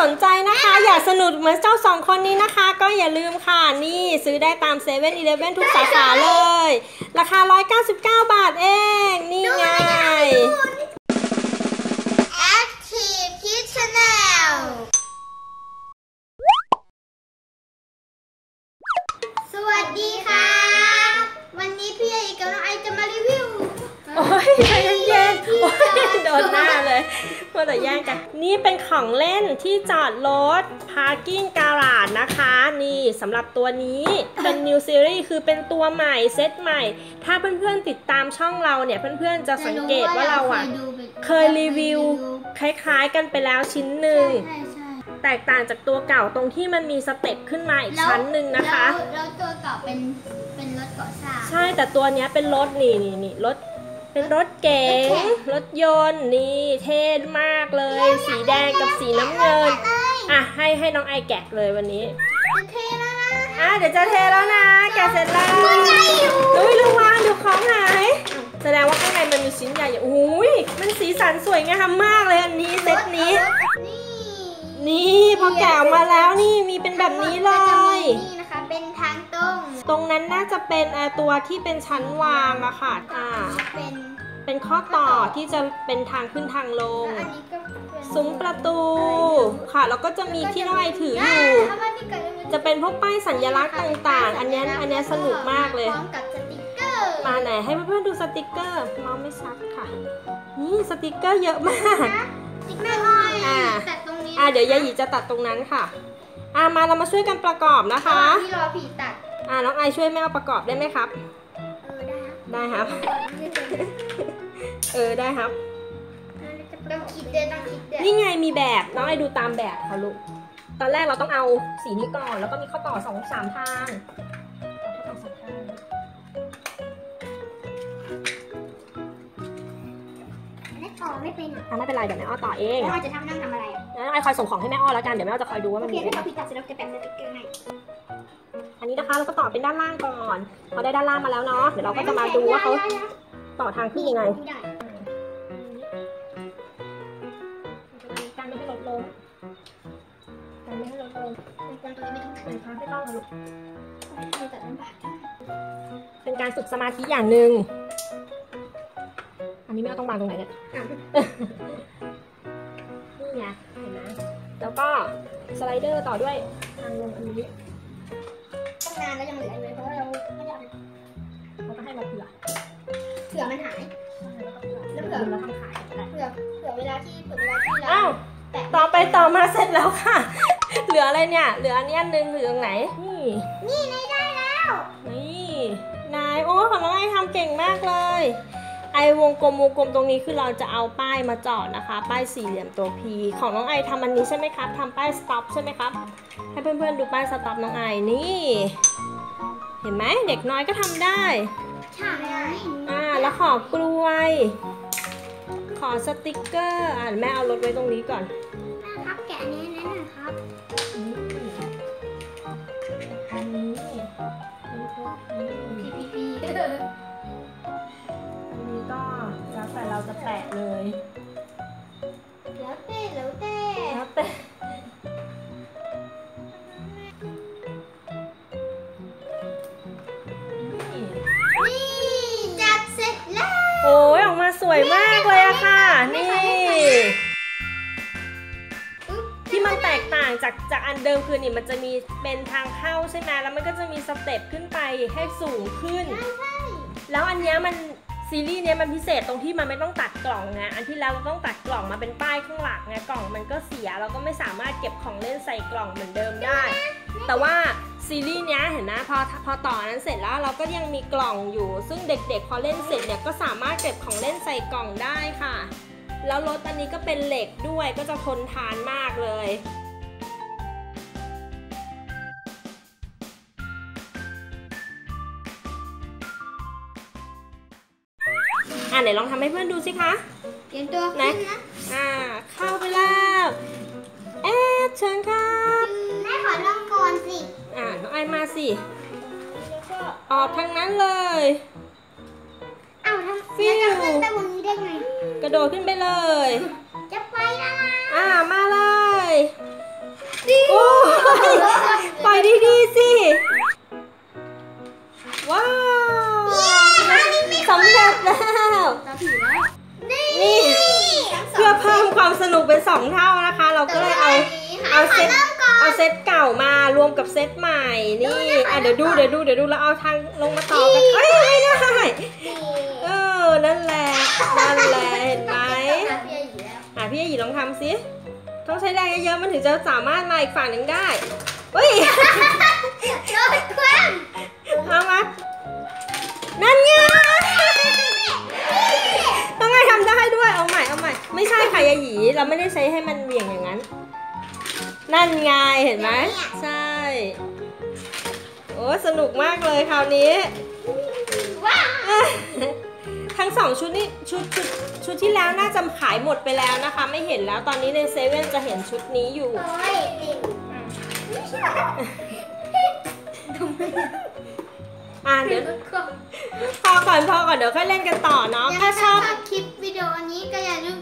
สนใจนะคะ อยากสนุกเหมือนเจ้าสองคนนี้นะคะ ก็อย่าลืมค่ะ นี่ซื้อได้ตามเซเว่นอีเลฟเว่นทุกสาขาเลย ราคา 199 บาทเอง นี่ไง Active Kids Channel สวัสดีค่ะ วันนี้พี่เอกกับน้องไอจะมารีวิว โอ้ย โดนหน้าเลยมัวแต่แย่งกัน นี่เป็นของเล่นที่จอดรถ Parking Garage นะคะ นี่สำหรับตัวนี้เป็น New Series คือเป็นตัวใหม่เซตใหม่ ถ้าเพื่อนๆติดตามช่องเราเนี่ย เพื่อนๆจะสังเกตว่าเราอะ เคยรีวิว คล้ายๆกันไปแล้วชิ้นหนึ่งใช่ใช่แตกต่างจากตัวเก่าตรงที่มันมีสเต็ปขึ้นมาอีกชั้นหนึ่งนะคะแล้วแล้วตัวเก่าเป็นเป็นรถเกาะสร้างใช่แต่ตัวเนี้ยเป็นรถนี่นี่นี่รถ เป็นรถเก๋งรถแข่งรถยนต์นี่เท่มากเลย สีแดงกับสีน้ำเงิน อะให้ให้น้องไอแกะเลยวันนี้จะเทแล้วนะอะเดี๋ยวจะเทแล้วนะ แกะเสร็จแล้วตัวใหญ่อยู่อุ้ยระวังเดี๋ยวของหาย แสดงว่าข้างในมันมีชิ้นใหญ่อยู่อุ้ยมันสีสันสวยงามมากเลยอันนี้เซตนี้นี่นี่พอแกะออกมาแล้วนี่มีเป็นแบบนี้เลยนี่นะคะเป็นทางตรง ตรงนั้นน่าจะเป็นเอ่อตัวที่เป็นชั้นวางอะค่ะอ่าเป็น เป็นข้อต่อที่จะเป็นทางขึ้นทางลง อันนี้ก็เป็นซุ้มประตูค่ะ แล้วก็จะมีที่น้องไอถืออยู่ถ้าว่าที่เกิดมันจะเป็นพวกป้ายสัญลักษณ์ต่างๆ อันเนี้ยอันเนี้ยสนุกมากเลย พร้อมกับสติกเกอร์มาไหนให้เพื่อนๆดูสติกเกอร์มองไม่ชัดค่ะ นี่สติกเกอร์เยอะมาก สติกเกอร์น้อยอ่า แต่ตรงนี้อะเดี๋ยวยายหยีจะตัดตรงนั้นค่ะ อะมาเรามาช่วยกันประกอบนะคะ ที่รอผีตัด อะน้องไอช่วยแม่เอาประกอบได้ไหมครับ เออได้ครับ ได้ครับ เออได้ครับ ต้องคิดเด้ต้องคิดเด้นี่ไงมีแบบน้องไอดูตามแบบค่ะลูก ตอนแรกเราต้องเอาสีนี้ก่อน แล้วก็มีข้อต่อสองสามทางข้อต่อสองทางไม่ต่อไม่เป็นอะอะไม่เป็นไรเดี๋ยวแม่อ้อต่อเองแล้วเราจะทำนั่งทำอะไรอะงั้นน้องไอคอยส่งของให้แม่อ้อแล้วกันเดี๋ยวแม่อ้อจะคอยดูว่าโอมันเคมีอะไรถ้าบ้างเราผีตัดเสร็จเราจะแปะสติกเกอร์ให้อั นนี้นะคะเราก็ต่อเป็นด้านล่างก่อนพอได้ด้านล่างมาแล้วเนาะเดี๋ยวเราก็จะมาดูว่าเขาต่อทางขึ้นยังไงได้การไม่ให้ลดลงการไม่ให้ลดลงเป็นคนตัวนี้ไม่ต้องนะคะไม่ต้องนะลูกไม่ตัดลำบากเป็นการฝึกสมาธิอย่างหนึ่งอันนี้แม่อ้อต้องวางตรงไหนเนี่ยนี่ไงเห็นไหมแล้วก็สไลเดอร์ต่อด้วยทางลงอันนี้ตั้ง นานแล้วยังเหลืออยู่เลยเพราะว่าเราไม่ได้เอาไปเขาก็ให้มาเผื่อเผื่อมันหายแล้วเผื่อเราทำขายก็ได้เผื่อเผื่อเวลาที่เผื่อเวลาที่เราอ้าวแปะต่อไปต่อมาเสร็จแล้วค่ะ เหลืออะไรเนี่ย เหลืออันนี้อันหนึงเหลือตรงไหน นี่ นี่ในได้แล้วนี่นายโอ้ของน้องไอทำเก่งมากเลย ไอวงกลมวงกลมตรงนี้คือเราจะเอาป้ายมาจอดนะคะ ป้ายสี่เหลี่ยมตัว P ของน้องไอทำอันนี้ใช่ไหมครับทำป้าย stop ใช่ไหมครับ ให้เพื่อนๆดูป้าย stop น้องไอนี่เห็นไหมเด็กน้อยก็ทำได้ใช่อ่าแล้วขอกลวย ขอสติกเกอร์อ่าแม่เอารถไว้ตรงนี้ก่อนครับแกะอันนี้นั่นนะครับนี่อันนี้เป็นพวกนี้พีพีพีอันนี้ก็แล้วแต่เราจะแปะเลย แล้วเต้แล้วเต้แล้วแต่ เดิมคือนี่มันจะมีเป็นทางเข้าใช่ไหมแล้วมันก็จะมีสเต็ปขึ้นไปให้สูงขึ้น แล้วอันเนี้ยมันซีรีส์เนี้ยมันพิเศษตรงที่มันไม่ต้องตัดกล่องไงอันที่แล้วเราต้องตัดกล่องมาเป็นป้ายข้างหลังไงกล่องมันก็เสียเราก็ไม่สามารถเก็บของเล่นใส่กล่องเหมือนเดิมได้ แต่ว่าซีรีส์เนี้ยเห็นนะพอพอต่อนั้นเสร็จแล้วเราก็ยังมีกล่องอยู่ ซึ่งเด็กๆ พอเล่นเสร็จเนี่ยก็สามารถเก็บของเล่นใส่กล่องได้ค่ะ แล้วรถอันนี้ก็เป็นเหล็กด้วยก็จะทนทานมากเลย อะไหนลองทำให้เพื่อนดูสิคะเตรียมตัวไหนขึ้นนะอ่าเข้าไปแล้วเอ๊ะเชิญครับแม่ขอลองก่อนสิ อ่าน้องไอมาสิแล้วก็ออกทางนั้นเลยเอ้าทำฟิวแล้วจะขึ้นไปบนนี้ได้ไง กระโดดขึ้นไปเลย จะไปแล้วนะอ่ามาเลยปล่อยดีๆสิว้าวสำเร็จแล้ว ตาผีแล้วนี่นี่เพื่อเพิ่มความสนุกเป็นสองเท่านะคะ เราก็เลยเอาเอาเซตเอาเซตเก่ามารวมกับเซตใหม่นี่อะเดี๋ยวดูเดี๋ยวดูเดี๋ยวดูแล้วเอาทางลงมาต่อกันเอ้ยไม่ได้เออนั่นแหละนั่นแหละเห็นไหมอะพี่หยีลองทำสิต้องใช้แรงเยอะๆมันถึงจะสามารถมาอีกฝั่งหนึ่งได้เฮ้ยเอามา ค่ะยาหยีเราไม่ได้ใช้ให้มันเหวี่ยงอย่างนั้น นั่นไงเห็นไหมใช่ โอ้สนุกมากเลยคราวนี้ทั้งสองชุดนี่ชุดชุดชุดที่แล้วน่าจะขายหมดไปแล้วนะคะ ไม่เห็นแล้วตอนนี้ในเซเว่นจะเห็นชุดนี้อยู่อ่าเดี๋ยวพอก่อนพอก่อนเดี๋ยวค่อยเล่นกันต่อเนาะถ้าชอบคลิปวิดีโอนี้ก็อย่าลืม